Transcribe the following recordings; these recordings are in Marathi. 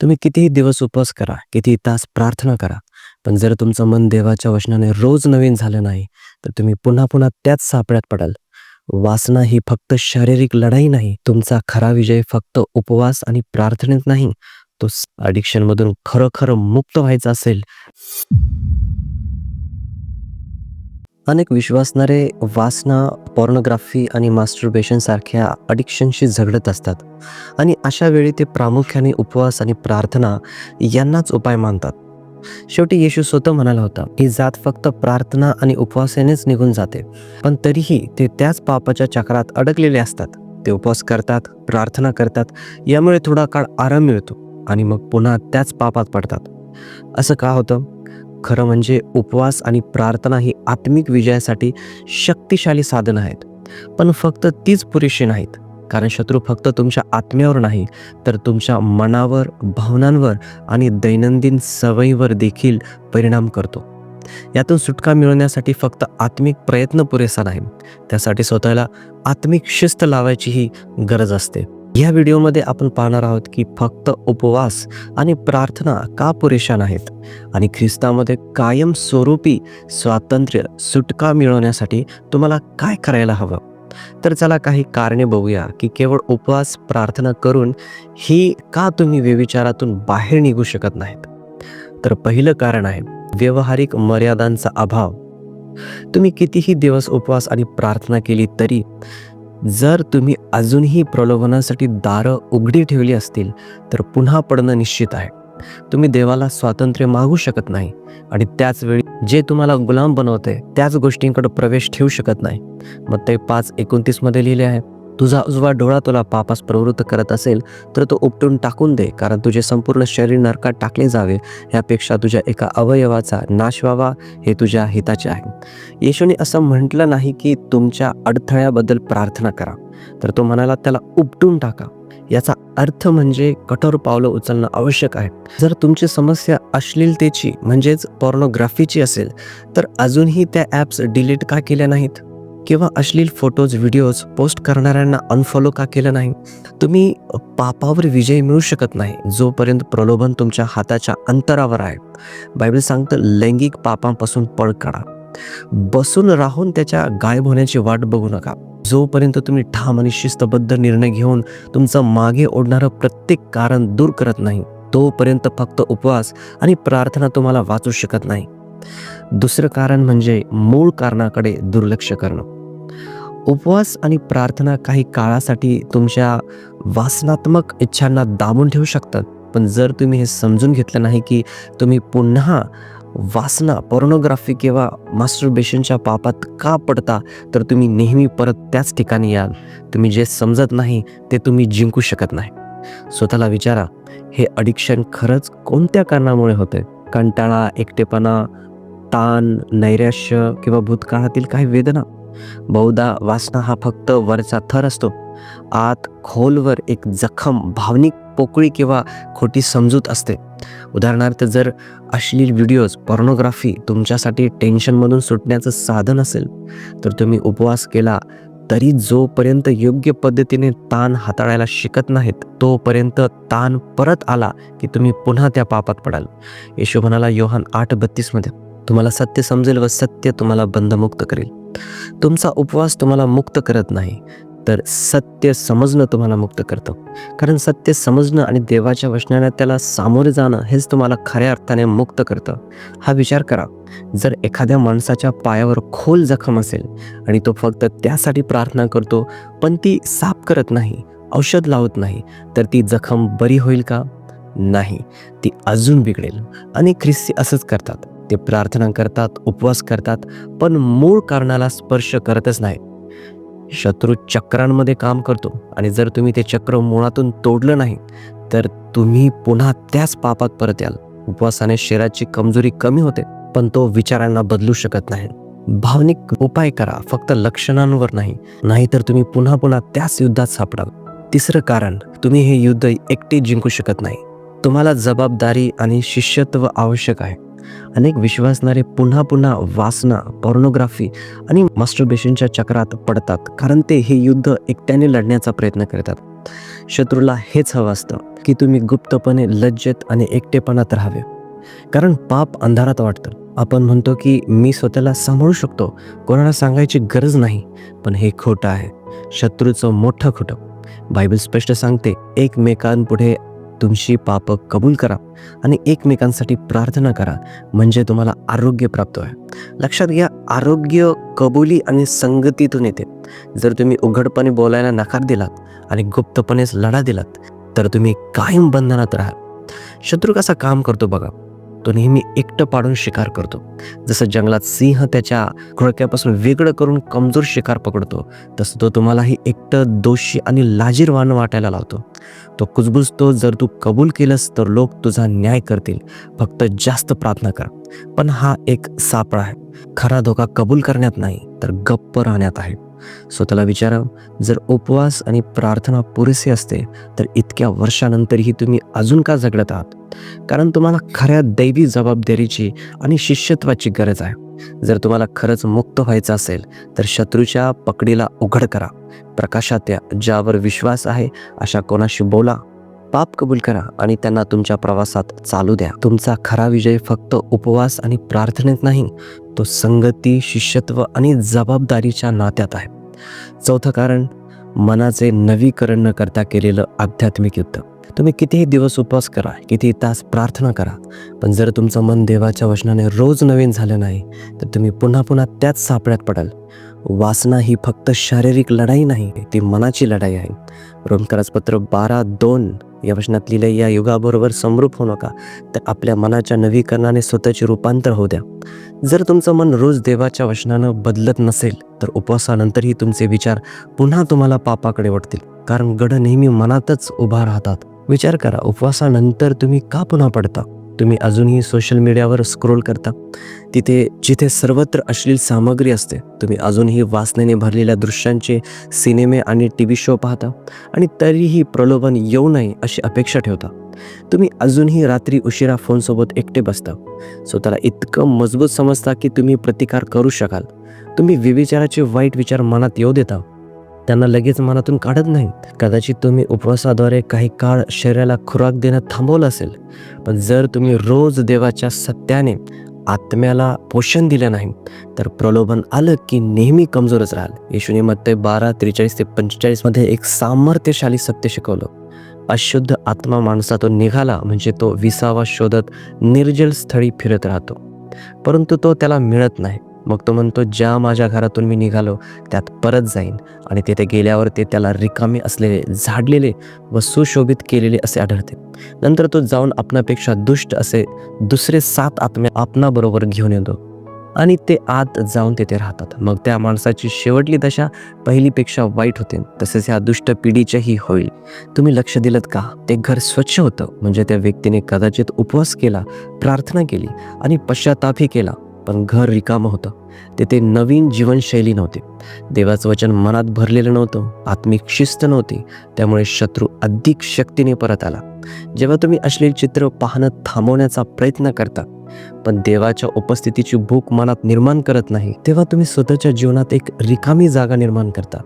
तुम्ही कितीही दिवस उपवास करा कितीही तास प्रार्थना करा पण जर तुमचं मन देवाच्या वचनाने रोज नवीन झालं नाही तर तुम्ही पुन्हा पुन्हा त्याच सापड्यात पडाल. वासना ही फक्त शारीरिक लढाई नाही तुमचा खरा विजय फक्त उपवास आणि प्रार्थनेत नाही तो अडिक्शन मधून खरोखर मुक्त व्हायचा असेल. अनेक विश्वासणारे वासना पॉर्नोग्राफी आणि मास्टरबेशन सारख्या अडिक्शनशी झगडत असतात. आणि अशा वेळी ते प्रामुख्याने उपवास आणि प्रार्थना यांनाच उपाय मानतात. शेवटी येशू स्वतः म्हणाला होता ही जात फक्त प्रार्थना आणि उपवासानेच निघून जाते. पण तरीही ते त्याच पापाच्या चक्रात अडकलेले असतात. ते उपवास करतात प्रार्थना करतात यामुळे थोडा काळ आराम मिळतो आणि मग पुन्हा त्याच पापात पडतात. असं का होतं? खरं म्हणजे उपवास आणि प्रार्थना ही आत्मिक विजयासाठी शक्तिशाली साधनं आहेत. पण फक्त तीच पुरेशी नाहीत. कारण शत्रू फक्त तुमच्या आत्म्यावर नाही तर तुमच्या मनावर भावनांवर आणि दैनंदिन सवयीवर देखील परिणाम करतो. यातून सुटका मिळवण्यासाठी फक्त आत्मिक प्रयत्न पुरेसा नाही. त्यासाठी स्वतःला आत्मिक शिस्त लावायचीही गरज असते. या व्हिडिओमध्ये आपण पाहणार आहोत की फक्त उपवास आणि प्रार्थना का पुरेशा नाहीत? आणि ख्रिस्तामध्ये कायमस्वरूपी स्वातंत्र्य सुटका मिळवण्यासाठी तुम्हाला काय करायला हवं? तर चला काही कारणे बघूया की केवळ उपवास प्रार्थना करून ही का तुम्ही व्यविचारातून बाहेर निघू शकत नाहीत? तर पहिलं कारण आहे व्यवहारिक मर्यादांचा अभाव. तुम्ही कितीही दिवस उपवास आणि प्रार्थना केली तरी जर तुम्ही अजूनही प्रलोभनासाठी दारं उघडी ठेवली असतील तर पुन्हा पडणं निश्चित आहे. तुम्ही देवाला स्वातंत्र्य मागू शकत नाही आणि त्याच वेळी जे तुम्हाला गुलाम बनवते त्याच गोष्टींकडे प्रवेश ठेवू शकत नाही. मग ते पाच एकोणतीसमध्ये लिहिले आहे. तुझा उजवा डोळा तुला पापास प्रवृत्त करत असेल तर तो उपटून टाकून दे कारण तुझे संपूर्ण शरीर नरकात टाकले जावे यापेक्षा तुझ्या एका अवयवाचा नाश व्हावा हे तुझ्या हिताचे आहे. येशूने असं म्हटलं नाही की तुमच्या अडथळ्याबद्दल प्रार्थना करा तर तो म्हणाला त्याला उपटून टाका. याचा अर्थ म्हणजे कठोर पावलं उचलणं आवश्यक आहे. जर तुमची समस्या अश्लीलतेची म्हणजेच पॉर्नोग्राफीची असेल तर अजूनही त्या ॲप्स डिलीट का केल्या नाहीत? किंवा अश्लील फोटोज व्हिडिओज पोस्ट करणाऱ्यांना अनफॉलो का केलं नाही? तुम्ही पापावर विजय मिळू शकत नाही जोपर्यंत प्रलोभन तुमच्या हाताच्या अंतरावर आहे. बायबल सांगतं लैंगिक पापांपासून पळ काढा. बसून राहून त्याच्या गायब होण्याची वाट बघू नका. जोपर्यंत तुम्ही ठाम आणि शिस्तबद्ध निर्णय घेऊन तुमचं मागे ओढणारं प्रत्येक कारण दूर करत नाही तोपर्यंत फक्त उपवास आणि प्रार्थना तुम्हाला वाचू शकत नाही. दुसरं कारण म्हणजे मूळ कारणाकडे दुर्लक्ष करणं. उपवास आणि प्रार्थना काही काळासाठी तुमच्या वासनात्मक इच्छांना दाबून ठेवू शकतात. पण जर तुम्ही हे समजून घेतलं नाही की तुम्ही पुन्हा वासना पॉर्नोग्राफी किंवा मास्टरबेशनच्या पापात का पडता तर तुम्ही नेहमी परत त्याच ठिकाणी याल तुम्ही जे समजत नाही ते तुम्ही जिंकू शकत नाही. स्वतःला विचारा हे अडिक्शन खरंच कोणत्या कारणामुळे होते कंटाळा एकटेपणा ताण नैराश्य किंवा भूतकाळातील काही वेदना? बहुधा वासना हा फक्त वरचा थर असतो. आत खोलवर एक जखम भावनिक पोकळी किंवा खोटी समजूत असते. उदाहरणार्थ जर अश्लील व्हिडिओज पॉर्नोग्राफी तुमच्यासाठी टेन्शनमधून सुटण्याचं साधन असेल तर तुम्ही उपवास केला तरी जोपर्यंत योग्य पद्धतीने ताण हाताळायला शिकत नाहीत तोपर्यंत ताण परत आला की तुम्ही पुन्हा त्या पापात पडाल. येशू म्हणाला योहान आठ बत्तीसमध्ये तुम्हाला सत्य समजेल व सत्य तुम्हाला बंधमुक्त करेल. तुमचा उपवास तुम्हाला मुक्त करत नाही तर सत्य समजणं तुम्हाला मुक्त करतं. कारण सत्य समजणं आणि देवाच्या वचनाने त्याला सामोरे जाणं हेच तुम्हाला खऱ्या अर्थाने मुक्त करतं. हा विचार करा. जर एखाद्या माणसाच्या पायावर खोल जखम असेल आणि तो फक्त त्यासाठी प्रार्थना करतो पण ती साफ करत नाही औषध लावत नाही तर ती जखम बरी होईल का? नाही. ती अजून बिघडेल. आणि ख्रिस्ती असंच करतात. ते प्रार्थना करतात उपवास करतात पण मूळ कारणाला स्पर्श करतच नाही शत्रू चक्रांमध्ये काम करतो आणि जर तुम्ही ते चक्र मुळातून तोडलं नाही तर तुम्ही पुन्हा त्याच पापात परत याल. उपवासाने शरीराची कमजोरी कमी होते पण तो विचारांना बदलू शकत नाही. भावनिक उपाय करा फक्त लक्षणांवर नाही नाहीतर तुम्ही पुन्हा पुन्हा त्याच युद्धात सापडाल. तिसरं कारण तुम्ही हे युद्ध एकटे जिंकू शकत नाही. तुम्हाला जबाबदारी आणि शिष्यत्व आवश्यक आहे. अनेक विश्वासणारे पुन्हा पुन्हा वासना पॉर्नोग्राफी आणि मास्टरबेशनच्या चक्रात पडतात कारण ते हे युद्ध एकट्याने लढण्याचा प्रयत्न करतात. शत्रूला हेच हवं असतं की तुम्ही गुप्तपणे लज्जत आणि एकटेपणात राहावे. कारण पाप अंधारात वाटतं. आपण म्हणतो की मी स्वतःला सांभाळू शकतो कोणाला सांगायची गरज नाही पण हे खोटं आहे. शत्रूचं मोठं खोटं. बायबल स्पष्ट सांगते एकमेकांपुढे तुमची पापं कबूल करा आणि एकमेकांसाठी प्रार्थना करा म्हणजे तुम्हाला आरोग्य प्राप्त होईल. लक्षात घ्या आरोग्य कबुली आणि संगतीतून येते. जर तुम्ही उघडपणे बोलायला नकार दिलात आणि गुप्तपणेच लढा दिलात तर तुम्ही कायम बंधनात राहाल. शत्रू कसा काम करतो बघा. तो नेहमी एकटं पाडून शिकार करतो. जसं जंगलात सिंह त्याच्या घोळक्यापासून वेगळं करून कमजोर शिकार पकडतो तसं तो तुम्हालाही एकटं दोषी आणि लाजीरवान वाटायला लावतो. तो कुजबुजतो जर तू कबूल केलंस तर लोक तुझा न्याय करतील. फक्त जास्त प्रार्थना कर. पण हा एक सापळा आहे. खरा धोका कबूल करण्यात नाही तर गप्प राहण्यात आहे. स्वतःला विचारा जर उपवास आणि प्रार्थना पुरेसे असते तर इतक्या वर्षानंतरही तुम्ही अजून का झगडत आहात? कारण तुम्हाला खऱ्या दैवी जबाबदारीची आणि शिष्यत्वाची गरज आहे. जर तुम्हाला खरंच मुक्त व्हायचं असेल तर शत्रूच्या पकडीला उघड करा. प्रकाशात या ज्यावर विश्वास आहे अशा कोणाशी बोला. पाप कबूल करा आणि त्यांना तुमच्या प्रवासात चालू द्या. तुमचा खरा विजय फक्त उपवास आणि प्रार्थनेत नाही तो संगती शिष्यत्व आणि जबाबदारीच्या नात्यात आहे. चौथं कारण मनाचे नवीकरण न करता केलेलं आध्यात्मिक युद्ध. तुम्ही कितीही दिवस उपवास करा कितीही तास प्रार्थना करा पण जर तुमचं मन देवाच्या वचनाने रोज नवीन झालं नाही तर तुम्ही पुन्हा पुन्हा त्याच सापड्यात पडाल. वासना ही फक्त शारीरिक लढाई नाही ती मनाची लढाई आहे. रोमकराजपत्र बारा दोन या वचनात लिहिले या युगाबरोबर समरूप होऊ नका तर आपल्या मनाच्या नवीकरणाने स्वतःचे रूपांतर होऊ द्या. जर तुमचं मन रोज देवाच्या वचनानं बदलत नसेल तर उपवासानंतरही तुमचे विचार पुन्हा तुम्हाला पापाकडे वळतील. कारण गड नेहमी मनातच उभा राहतात. विचार करा उपवासानंतर तुम्ही का पुन्हा पडता? तुम्ही अजूनही सोशल मीडियावर स्क्रोल करता तिथे जिथे सर्वत्र अश्लील सामग्री असते तुम्ही अजूनही वासनेने भरलेल्या दृश्यांचे सिनेमे आणि टी व्ही शो पाहता आणि तरीही प्रलोभन येऊ नये अशी अपेक्षा ठेवता. तुम्ही अजूनही रात्री उशिरा फोनसोबत एकटे बसता. स्वतःला इतकं मजबूत समजता की तुम्ही प्रतिकार करू शकाल. तुम्ही विविचाराचे वाईट विचार मनात येऊ देता. त्यांना लगेच मनातून काढत नाहीत. कदाचित तुम्ही उपवासाद्वारे काही काळ शरीराला खुराक देणं थांबवलं असेल पण जर तुम्ही रोज देवाच्या सत्याने आत्म्याला पोषण दिलं नाही तर प्रलोभन आलं की नेहमी कमजोरच राहाल. येशूने मत्ते बारा त्रेचाळीस ते पंचेचाळीसमध्ये एक सामर्थ्यशाली सत्य शिकवलं. अशुद्ध आत्मा माणसातून निघाला म्हणजे तो विसावा शोधत निर्जल स्थळी फिरत राहतो. परंतु तो त्याला मिळत नाही. मग तो म्हणतो ज्या माझ्या घरातून मी निघालो त्यात परत जाईन. आणि तिथे गेल्यावर ते त्याला रिकामे असलेले झाडलेले व सुशोभित केलेले असे आढळते. नंतर तो जाऊन आपणापेक्षा दुष्ट असे दुसरे सात आत्मे आपणाबरोबर घेऊन येतो. आणि ते आत जाऊन तिथे राहतात. मग त्या माणसाची शेवटली दशा पहिलीपेक्षा वाईट होते. तसेच ह्या दुष्ट पिढीच्याही होईल. तुम्ही लक्ष दिलं का? ते घर स्वच्छ होतं. म्हणजे त्या व्यक्तीने कदाचित उपवास केला प्रार्थना केली आणि पश्चातापही केला. पण घर रिकामं होतं. तेथे नवीन जीवनशैली नव्हती. देवाचं वचन मनात भरलेलं नव्हतं. आत्मिक शिस्त नव्हती. त्यामुळे शत्रू अधिक शक्तीने परत आला. जेव्हा तुम्ही अश्लील चित्र पाहणं थांबवण्याचा प्रयत्न करता पण देवाच्या उपस्थितीची भूक मनात निर्माण करत नाही तेव्हा तुम्ही स्वतःच्या जीवनात एक रिकामी जागा निर्माण करता.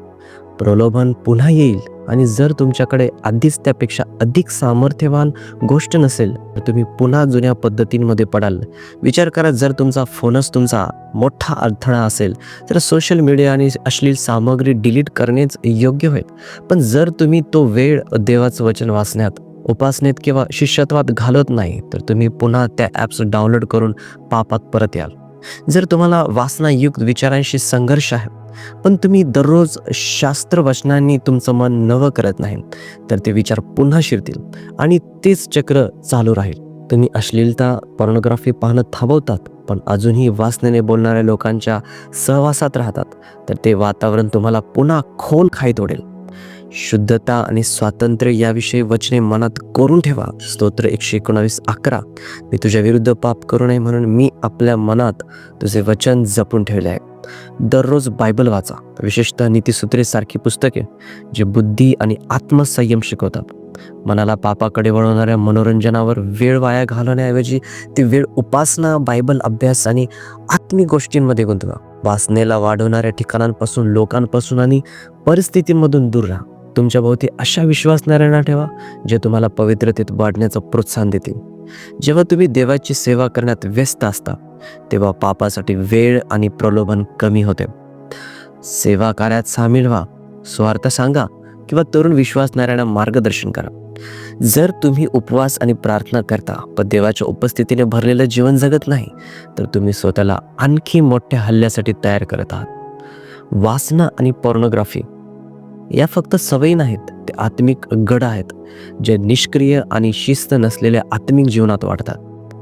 प्रलोभन पुन्हा येईल. आणि जर तुमच्याकडे आधीच त्यापेक्षा अधिक सामर्थ्यवान गोष्ट नसेल तर तुम्ही पुन्हा जुन्या पद्धतींमध्ये पडाल. विचार करा जर तुमचा फोनच तुमचा मोठा अडथळा असेल तर सोशल मीडिया आणि अश्लील सामग्री डिलीट करणेच योग्य होईल. पण जर तुम्ही तो वेळ देवाचं वचन वाचण्यात उपासनेत किंवा शिष्यत्वात घालत नाही तर तुम्ही पुन्हा त्या ॲप्स डाउनलोड करून पापात परत याल. जर तुम्हाला वासनायुक्त विचारांशी संघर्ष आहे पण तुम्ही दररोज शास्त्र वचनांनी तुमचं मन नवं करत नाही. तर ते विचार पुन्हा शिरतील आणि तेच चक्र चालू राहील. तुम्ही अश्लीलता पॉर्नोग्राफी पाहणं थांबवतात पण अजूनही वासनेने बोलणाऱ्या लोकांच्या सहवासात राहतात. तर ते वातावरण तुम्हाला पुन्हा खोल खाई तोडेल. शुद्धता आणि स्वातंत्र्य याविषयी वचने मनात कोरून ठेवा. स्तोत्र एकशे एकोणावीस अकरा. मी तुझ्या विरुद्ध पाप करू नये म्हणून मी आपल्या मनात तुझे वचन जपून ठेवले आहे. दररोज बायबल वाचा. विशेषतः नीतीसूत्रेसारखी पुस्तके जे बुद्धी आणि आत्मसंयम शिकवतात. मनाला पापाकडे वळवणाऱ्या मनोरंजनावर वेळ वाया घालवण्याऐवजी ती वेळ उपासना बायबल अभ्यास आणि आत्मिक गोष्टींमध्ये गुंतवा. वासनेला वाढवणाऱ्या ठिकाणांपासून लोकांपासून आणि परिस्थितींमधून दूर राहा. तुमच्या भोवती अशा विश्वासणाऱ्यांना ठेवा जे तुम्हाला पवित्रतेत वाढण्याचं प्रोत्साहन देतील. जेव्हा तुम्ही देवाची सेवा करण्यात व्यस्त असता तेव्हा पापासाठी वेळ आणि प्रलोभन कमी होते. सेवा कार्यात सामील व्हा स्वार्थ सांगा किंवा तरुण विश्वासणाऱ्यांना मार्गदर्शन करा. जर तुम्ही उपवास आणि प्रार्थना करता पण देवाच्या उपस्थितीने भरलेलं जीवन जगत नाही तर तुम्ही स्वतःला आणखी मोठ्या हल्ल्यासाठी तयार करत आहात. वासना आणि पॉर्नोग्राफी या फक्त सवयी नाहीत ते आत्मिक गड आहेत जे निष्क्रिय आणि शिस्त नसलेल्या आत्मिक जीवनात वाढतात.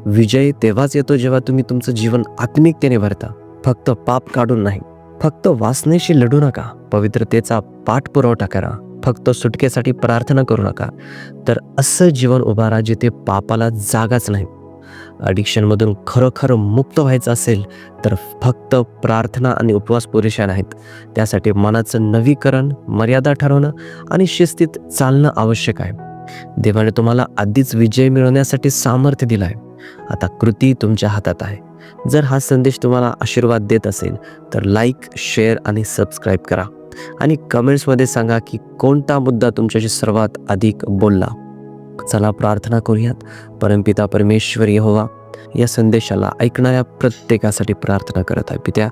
विजय तेव्हाच येतो जेव्हा तुम्ही तुमचं जीवन आत्मिकतेने भरता. फक्त पाप काढून नाही. फक्त वासनेशी लढू नका. पवित्रतेचा पाठपुरवठा करा. फक्त सुटकेसाठी प्रार्थना करू नका. तर असं जीवन उभारा जिथे पापाला जागाच नाही. अडिक्शनमधून खरोखर मुक्त व्हायचं असेल तर फक्त प्रार्थना आणि उपवास पुरेशा नाहीत. त्यासाठी मनाचं नवीकरण मर्यादा ठरवणं आणि शिस्तीत चालणं आवश्यक आहे. देवाने तुम्हाला आधीच विजय मिळवण्यासाठी सामर्थ्य दिलं आहे आता कृती तुमच्या हातात आहे. जर हा संदेश तुम्हाला आशीर्वाद देत असेल तर लाईक शेअर आणि सबस्क्राईब करा. आणि कमेंट्समध्ये सांगा की कोणता मुद्दा तुमच्याशी सर्वात अधिक बोलला. चला प्रार्थना करूयात. परमपिता परमेश्वर यहोवा या संदेशाला ऐकणाऱ्या प्रत्येकासाठी प्रार्थना करत आहे. पित्या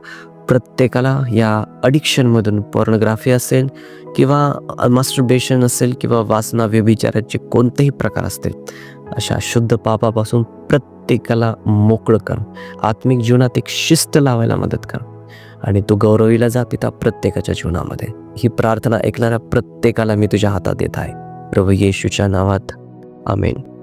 प्रत्येकाला या अडिक्शनमधून पॉर्नोग्राफी असेल किंवा मास्टरबेशन असेल किंवा वासना व्यभिचाराचे कोणतेही प्रकार असतील अशा शुद्ध पापापासून प्रत्येकाला मोकळं कर. आत्मिक जीवनात एक शिस्त लावायला मदत कर. आणि तू गौरवीला जा पिता प्रत्येकाच्या जीवनामध्ये. ही प्रार्थना ऐकणाऱ्या प्रत्येकाला मी तुझ्या हातात देत आहे. प्रभू येशूच्या नावात. आमेन.